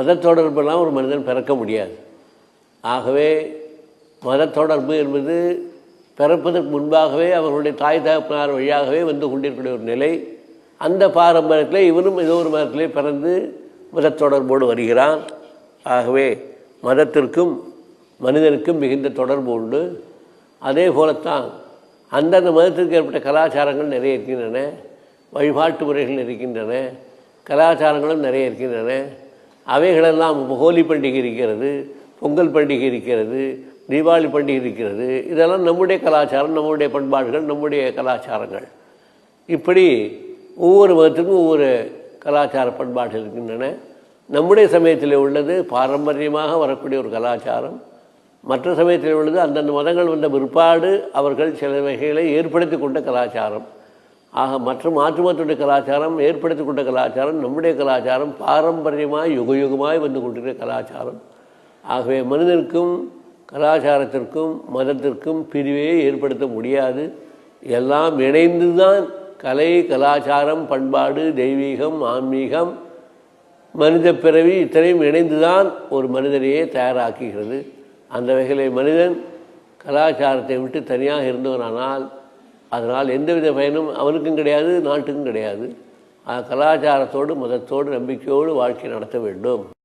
மத தொடர்பெல்லாம் ஒரு மனிதன் பிறக்க முடியாது. ஆகவே மத தொடர்பு என்பது பிறப்பதற்கு முன்பாகவே அவர்களுடைய தாய் தகப்பனார் வழியாகவே வந்து கொண்டிருக்கிற ஒரு நிலை. அந்த பாரம்பரியத்தில் இவனும் ஏதோ ஒரு மதத்திலே பிறந்து மத தொடர்போடு வருகிறான். ஆகவே மதத்திற்கும் மனிதனுக்கும் மிகுந்த தொடர்பு உண்டு. அதே போலத்தான் அந்தந்த மதத்திற்கு ஏற்பட்ட கலாச்சாரங்கள் நிறைய இருக்கின்றன. வழிபாட்டு முறைகள் இருக்கின்றன. கலாச்சாரங்களும் நிறைய இருக்கின்றன. அவைகளெல்லாம் ஹோலி பண்டிகை இருக்கிறது பொங்கல் பண்டிகை இருக்கிறது தீபாவளி பண்டிகை இருக்கிறது. இதெல்லாம் நம்முடைய கலாச்சாரம் நம்முடைய பண்பாடுகள் நம்முடைய கலாச்சாரங்கள். இப்படி ஒவ்வொரு மதத்துக்கும் ஒவ்வொரு கலாச்சார பண்பாடுகள் இருக்கின்றன. நம்முடைய சமயத்தில் உள்ளது பாரம்பரியமாக வரக்கூடிய ஒரு கலாச்சாரம். மற்ற சமயத்தில் உள்ளது அந்தந்த மதங்கள் வந்த பிற்பாடு அவர்கள் சில வகைகளை ஏற்படுத்தி கொண்ட கலாச்சாரம். ஆக மற்ற மாற்று மதத்துடைய கலாச்சாரம் ஏற்படுத்தி கொண்ட கலாச்சாரம் நம்முடைய கலாச்சாரம் பாரம்பரியமாக யுக யுகமாய் வந்து கொண்டிருக்கிற கலாச்சாரம். ஆகவே மனிதனுக்கும் கலாச்சாரத்திற்கும் மதத்திற்கும் பிரிவே ஏற்படுத்த முடியாது. எல்லாம் இணைந்து தான் கலை கலாச்சாரம் பண்பாடு தெய்வீகம் ஆன்மீகம் மனித பிறவி இத்தனையும் இணைந்துதான் ஒரு மனிதனையே தயாராக்குகிறது. அந்த வகையிலே மனிதன் கலாச்சாரத்தை விட்டு தனியாக இருந்தவனானால் அதனால் எந்தவித பயனும் அவனுக்கும் கிடையாது நாட்டுக்கும் கிடையாது. கலாச்சாரத்தோடு மதத்தோடு நம்பிக்கையோடு வாழ்க்கை நடத்த வேண்டும்.